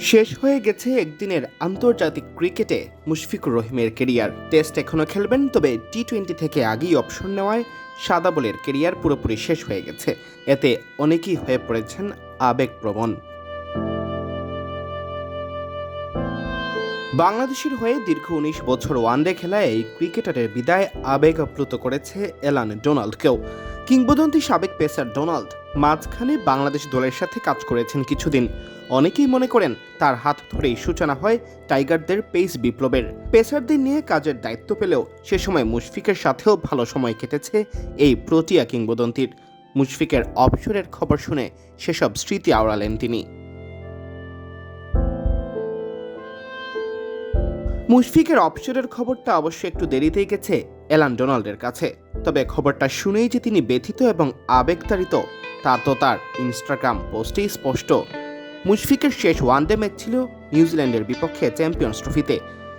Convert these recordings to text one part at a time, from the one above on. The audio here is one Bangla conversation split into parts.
শেষ হয়ে গেছে একদিনের আন্তর্জাতিক ক্রিকেটে মুশফিকুর রহিমের কেরিয়ার। টেস্ট এখনও খেলবেন, তবে টি টোয়েন্টি থেকে আগেই অবসর নেওয়ায় সাদা বলের কেরিয়ার পুরোপুরি শেষ হয়ে গেছে। এতে অনেকেই হয়ে পড়েছেন আবেগপ্রবণ। বাংলাদেশের হয়ে দীর্ঘ উনিশ বছর ওয়ানডে খেলায় এই ক্রিকেটারের বিদায় আবেগ আপ্লুত করেছে এলান ডোনাল্ডকেও। কিংবদন্তি সাবেক পেসার ডোনাল্ড মাঝখানে বাংলাদেশ দলের সাথে কাজ করেছেন কিছুদিন। অনেকেই মনে করেন তার হাত ধরেই সূচনা হয় টাইগারদের পেস বিপ্লবের। পেসারদের নিয়ে কাজের দায়িত্ব পেলেও সে সময় মুশফিকের সাথেও ভালো সময় কেটেছে এই প্রোটিয়া কিংবদন্তির। মুশফিকের অবসরের খবর শুনে সেসব স্মৃতি আওড়ালেন তিনি। মুশফিকের অবসরের খবরটা অবশ্য একটু দেরিতেই গেছে এলান ডোনাল্ডের কাছে। তবে খবরটা শুনেই যে তিনি ব্যথিত এবং আবেগতাড়িত, তা তো তার ইনস্টাগ্রাম পোস্টেই স্পষ্ট। মুশফিকের শেষ ওয়ানডে ম্যাচ ছিল নিউজিল্যান্ডের বিপক্ষে চ্যাম্পিয়ন্স ট্রফিতে।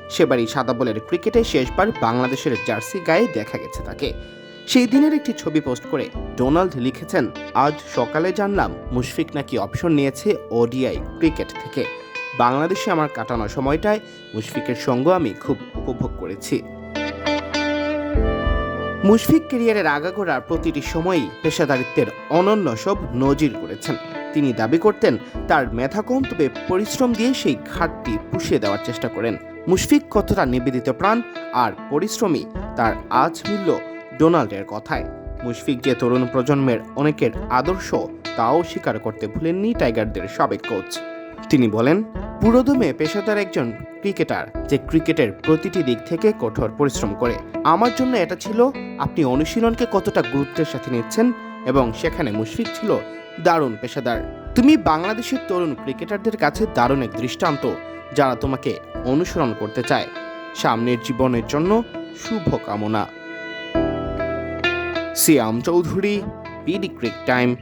সেবারই সাদা বলের ক্রিকেটে শেষবার বাংলাদেশের জার্সি গায়ে দেখা গেছে তাকে। সেই দিনের একটি ছবি পোস্ট করে ডোনাল্ড লিখেছেন, আজ সকালে জানলাম মুশফিক নাকি অপশন নিয়েছে ওডিআই ক্রিকেট থেকে। বাংলাদেশে আমার কাটানো সময়টায় মুশফিকের সঙ্গ আমি খুব উপভোগ করেছি। মুশফিক ক্যারিয়ারের আগাগোড়ার প্রতিটি সময়ই পেশাদারিত্বের অনন্য সব নজির করেছেন। তিনি দাবি করতেন, তার মেধা কম পরিশ্রম দিয়ে সেই ঘাটটি পুষিয়ে দেওয়ার চেষ্টা করেন। মুশফিক কতটা নিবেদিত প্রাণ আর পরিশ্রমী, তার আজ মিলল ডোনাল্ডের কথায়। মুশফিক যে তরুণ প্রজন্মের অনেকের আদর্শ, তাও স্বীকার করতে ভুলেননি টাইগারদের সাবেক কোচ। তিনি বলেন, পুরোদমে পেশাদার একজন ক্রিকেটার যে ক্রিকেটের প্রতিটি দিক থেকে কঠোর পরিশ্রম করে। আমার জন্য এটা ছিল, আপনি অনুশীলনকে কতটা গুরুত্বের সাথে নিচ্ছেন এবং সেখানে মুশফিক ছিল দারুণ পেশাদার। তুমি বাংলাদেশের তরুণ ক্রিকেটারদের কাছে দারুণ এক দৃষ্টান্ত, যারা তোমাকে অনুসরণ করতে চায়। সামনের জীবনের জন্য শুভ কামনা Siam Chowdhury BD cric time